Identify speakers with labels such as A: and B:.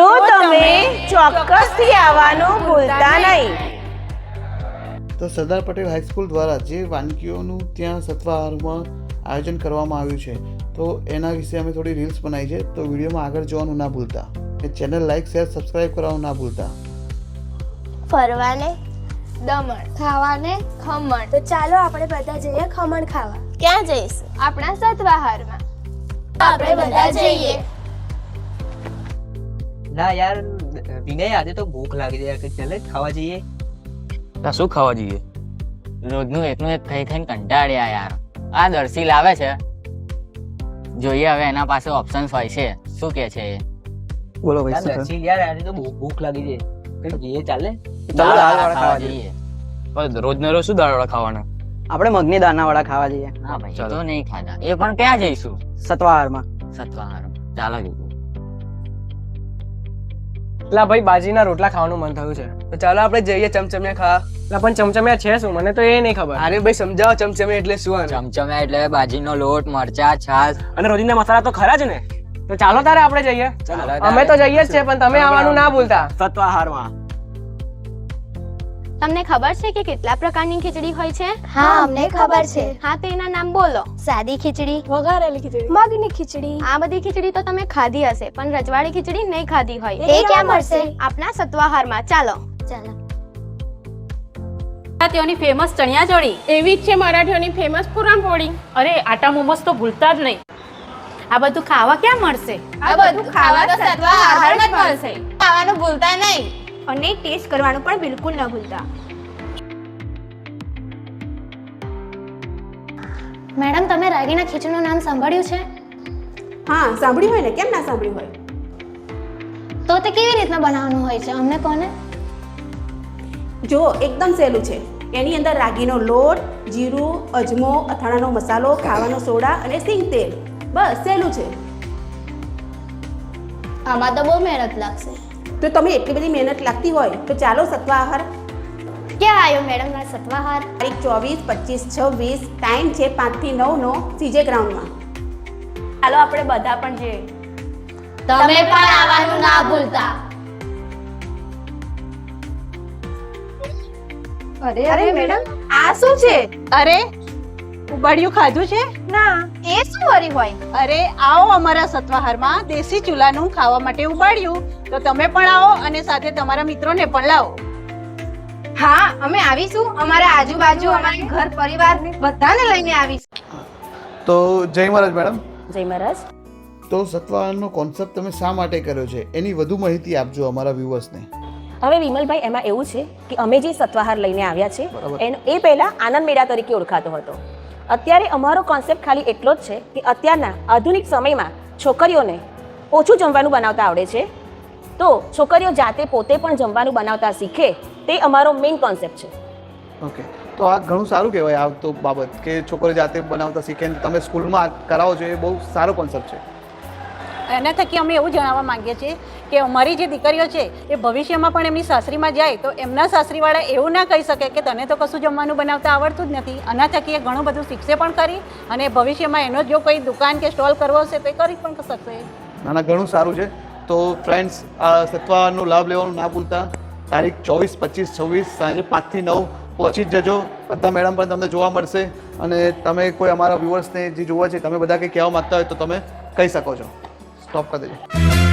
A: તો તમે ચોક્કસથી આવવાનું ભૂલતા નહીં.
B: તો સરદાર પટેલ હાઈસ્કૂલ દ્વારા જે વાનગીઓનું ત્યાં સત્વાહારમાં આયોજન કરવામાં આવ્યું છે તો એના વિશે અમે થોડી રીલ્સ બનાવી છે તો વિડીયોમાં આગળ જોવાનું ના ભૂલતા એ ચેનલ લાઈક શેર સબસ્ક્રાઈબ કરવાનું ના ભૂલતા.
C: ફરવાને
D: દમણ ખાવાને ખમણ.
C: તો ચાલો આપણે બધા જઈએ ખમણ ખાવા.
D: ક્યાં જઈશું? આપણા સત્વાહારમાં. આપણે બધા જઈએ
E: ના યાર વિનય આજે તો ભૂખ લાગી જાય કે ચાલે ખાવા જઈએ?
F: તા શું ખાવા જઈએ? રોજનું એકનું એક ખાઈ ખાઈને કંટાળ્યા યાર. આ દર્શી લાવે છે. જોઈએ હવે એના પાસે ઓપ્શન્સ હોય છે. શું કે છે?
B: બોલો
E: યાર, દર્શી યાર આજે તો ભૂખ લાગી છે. જઈએ ચાલે?
F: દાળ
G: વાળા
F: ખાવા જઈએ.
G: પણ રોજ ને રોજ શું દાળ વાળા ખાવાના?
H: આપણે મગની દાના વાળા ખાવા જઈએ.
F: ના ભાઈ તો નહીં ખાધા એ પણ ક્યાં જઈશું?
H: સત્વાહારમાં.
F: સત્વાહાર ચાલો જઈએ.
I: લા ભાઈ બાજીના રોટલા ખાવાનું મન થયું છે. તો ચાલો આપણે જઈએ ચમચમિયા ખાવા. લા પણ ચમચમિયા છે શું? મને તો એ નહીં ખબર.
G: અરે ભાઈ સમજાવો ચમચમિયા એટલે શું ચમચમિયા
F: ચમચમ્યા એટલે બાજીનો લોટ મરચા છાશ.
I: અને રોજિંદા મસાલા તો ખરા જ ને? તો ચાલો તારે આપણે જઈએ.
F: ચાલો
I: અમે તો જઈએ જ છે પણ તમે આવવાનું ના ભૂલતા.
H: સતવાહારમાં.
D: તમને ખબર છે કે કેટલા પ્રકારની ખીચડી હોય છે?
C: હા અમને ખબર છે.
D: હા તો એના નામ બોલો.
C: સાદી ખીચડી
D: વઘારેલી ખીચડી.
C: મગની ખીચડી.
D: આ બધી ખીચડી તો તમે ખાધી હશે પણ રજવાડી ખીચડી નહીં ખાધી હોય.
C: એ ક્યાં મળશે?
D: આપણા સત્વાહારમાં. ચાલો.
C: ચાલો.
J: ગુજરાતીઓની ફેમસ ચણિયાચોળી એવી જ છે મરાઠીઓની ફેમસ પૂરણપોળી અરે આટા મોમોસ તો ભૂલતા જ નહીં. આ બધું ખાવા ક્યાં મળશે?
D: આ બધું ખાવા તો સતવાહારમાં જ મળશે. ખાવાનું ભૂલતા નહીં.
C: અને ટેસ્ટ કરવાનું પણ બિલકુલ ન ભૂલતા.
D: મેડમ તમે રાગીના ખીચડીનું નામ સાંભળ્યું છે?
A: હા સાંભળ્યું હોય ને? કેમ ના સાંભળ્યું હોય?
D: તો તે કેવી રીતના બનાવવાનું હોય છે? અમને કોને?
A: જો એકદમ સહેલું છે. એની અંદર રાગીનો લોટ જીરું અજમો અથાણાનો મસાલો ખાવાનો સોડા અને સિંગ તેલ. બસ સહેલું છે.
D: આમાં તો બહુ મહેનત લાગશે.
A: તો તમે એટલી બધી મહેનત લાગતી હોય તો ચાલો સત્વાહાર.
D: ક્યાં આવ્યો મેડમ આ સત્વાહાર?
A: તારીખ ચોવીસ પચીસ છવ્વીસ ટાઈમ છે પાંચથી નવનો સીજે ગ્રાઉન્ડમાં.
J: ચાલો આપણે બધા પણ જઈએ
D: તમે પણ આવવાનું ના ભૂલતા.
C: અરે અરે મેડમ.
A: આ શું છે?
K: અરે ઉબાડિયું ખાધું છે?
C: ના.
D: એ શું વરી હોય?
K: અરે આવો અમારા સત્વાહારમાં દેશી ચૂલાનું ખાવા માટે ઉબાડ્યું. તો તમે પણ આવો અને સાથે તમારા મિત્રોને પણ લાવો.
D: હા અમે આવીશું. અમારા આજુબાજુ અમારા ઘર પરિવાર બધાને લઈને આવીશું.
B: તો જય મહારાજ મેડમ.
A: જય મહારાજ.
B: તો સત્વાહારનો કોન્સેપ્ટ તમે શા માટે કર્યો છે? એની વધુ માહિતી આપજો અમારા વ્યુઅર્સને.
A: હવે વિમલભાઈ એમાં એવું છે કે અમે જે સત્વાહાર લઈને આવ્યા છે એ પહેલા આનંદ મેળા તરીકે ઓળખાતો હતો. અત્યારે અમારો કોન્સેપ્ટ ખાલી એટલો જ છે કે અત્યારના આધુનિક સમયમાં છોકરીઓને ઓછું જમવાનું બનાવતા આવડે છે. તો છોકરીઓ જાતે પોતે પણ જમવાનું બનાવતા શીખે તે અમારો મેઇન કોન્સેપ્ટ છે.
B: ઓકે તો આ ઘણું સારું કહેવાય આ તો બાબત કે છોકરો જાતે બનાવતા શીખે તમે સ્કૂલમાં કરાવો છો એ બહુ સારો કોન્સેપ્ટ છે.
K: એના થકી અમે એવું જણાવવા માંગીએ છીએ કે અમારી જે દીકરીઓ છે, એ ભવિષ્યમાં પણ એમની સાસરીમાં જાય તો એમના સાસરીવાળા એવું ના કહી શકે કે તને તો કશું જમવાનું બનાવતા આવડતું જ નથી. આના થકી એ ઘણું બધું શીખશે પણ કરી અને ભવિષ્યમાં એનો જો કોઈ દુકાન કે સ્ટોલ કરવો હશે તો એ કરી પણ શકશે.
B: ના ના, ઘણું સારું છે. તો ફ્રેન્ડ્સ આ સત્વાહારનો લાભ લેવાનું ના ભૂલતા. તારીખ ચોવીસ, પચીસ, છવ્વીસ, સાંજે પાંચથી નવ પહોંચી જ જજો. બધા મેડમ પણ તમને જોવા મળશે અને તમે કોઈ અમારા વ્યુઅર્સને જે જોવા છે, તમે બધા કંઈ કહેવા માગતા હોય તો તમે કહી શકો છો. tópico dele.